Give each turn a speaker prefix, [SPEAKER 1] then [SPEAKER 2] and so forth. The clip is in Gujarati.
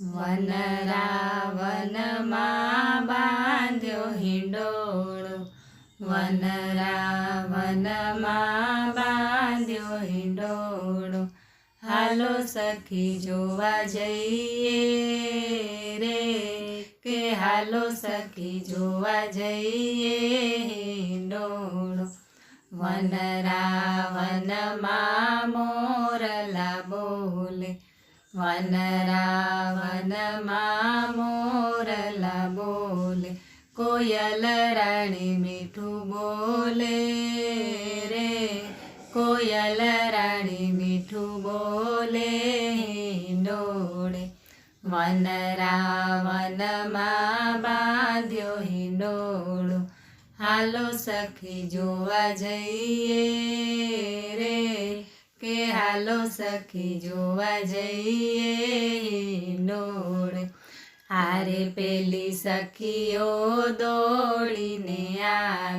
[SPEAKER 1] વનરાવનમાં બાંધ્યો હિંડોળો. વનરાવનમાં બાંધ્યો હિંડોળો. હાલો સખી જોવા જઈએ રે કે હાલો સખી જોવા જઈએ હિંડોળો. વનરાવનમાં મોરલા બોલે. વનરાવનમાં મોરલા બોલે કોયલ રાણી મીઠું બોલે રે. કોયલ રાણી મીઠું બોલે હિંડોળે વનરાવનમાં બાંધ્યો હિંડોળો. હાલો સખી જોવા જઈએ. હાલો સખી જોવા જઈએ નોડ. હારે પેલી સખીઓ દોડીને આવે